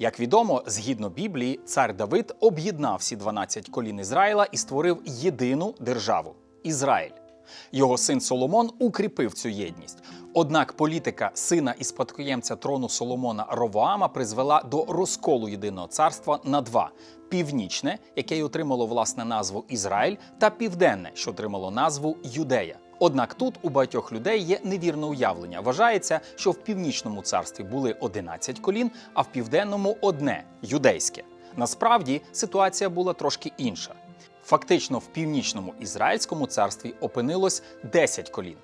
Як відомо, згідно Біблії, цар Давид об'єднав всі 12 колін Ізраїла і створив єдину державу Ізраїль. Його син Соломон укріпив цю єдність. Однак політика сина і спадкоємця трону Соломона Ровоама призвела до розколу єдиного царства на два: північне, яке й отримало власне назву Ізраїль, та південне, що отримало назву Юдея. Однак тут у багатьох людей є невірне уявлення. Вважається, що в північному царстві були 11 колін, а в південному одне юдейське. Насправді ситуація була трошки інша. Фактично, в північному ізраїльському царстві опинилось 10 колін,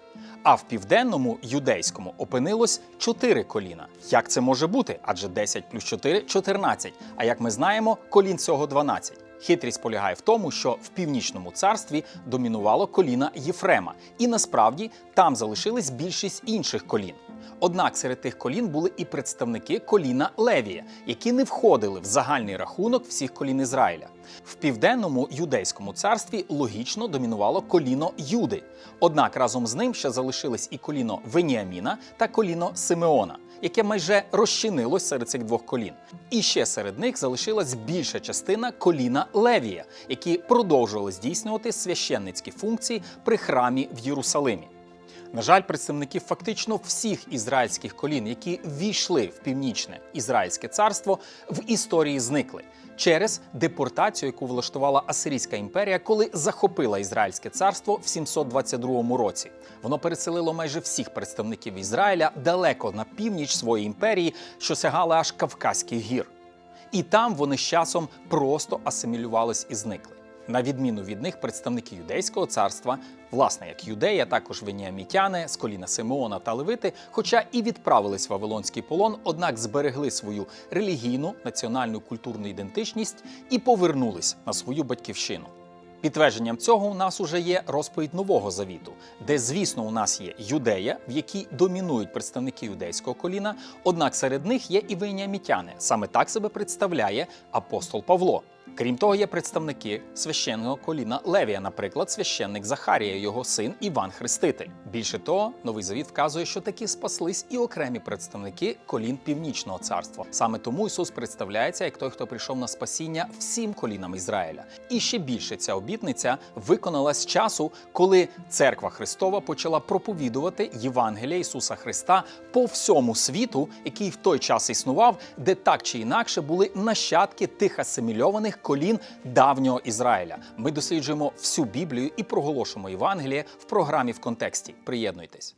а в південному юдейському опинилось 4 коліна. Як це може бути? Адже 10 плюс 4 – 14. А як ми знаємо, колін всього 12. Хитрість полягає в тому, що в північному царстві домінувало коліна Єфрема, і насправді там залишились більшість інших колін. Однак серед тих колін були і представники коліна Левія, які не входили в загальний рахунок всіх колін Ізраїля. В південному юдейському царстві логічно домінувало коліно Юди. Однак разом з ним ще залишились і коліно Веніаміна та коліно Симеона, яке майже розчинилось серед цих двох колін. І ще серед них залишилась більша частина коліна Левія, які продовжували здійснювати священницькі функції при храмі в Єрусалимі. На жаль, представників фактично всіх ізраїльських колін, які війшли в північне ізраїльське царство, в історії зникли через депортацію, яку влаштувала Асирійська імперія, коли захопила ізраїльське царство в 722 році. Воно переселило майже всіх представників Ізраїля далеко на північ своєї імперії, що сягала аж Кавказьких гір. І там вони з часом просто асимілювались і зникли. На відміну від них, представники юдейського царства, власне, як юдея, також веніамітяни з коліна Симеона та Левити, хоча і відправились в Вавилонський полон, однак зберегли свою релігійну, національну культурну ідентичність і повернулись на свою батьківщину. Підтвердженням цього у нас уже є розповідь нового завіту, де, звісно, у нас є юдея, в якій домінують представники юдейського коліна. Однак серед них є і веніамітяни. Саме так себе представляє апостол Павло. Крім того, є представники священного коліна Левія, наприклад, священник Захарія, його син Іван Хреститель. Більше того, новий завіт вказує, що таки спаслись і окремі представники колін північного царства. Саме тому Ісус представляється як той, хто прийшов на спасіння всім колінам Ізраїля. І ще більше ця обітниця виконалась з часу, коли церква Христова почала проповідувати Євангелія Ісуса Христа по всьому світу, який в той час існував, де так чи інакше були нащадки тих асимільованих колін давнього Ізраїля. Ми досліджуємо всю Біблію і проголошуємо Євангеліє в програмі в контексті. Приєднуйтесь.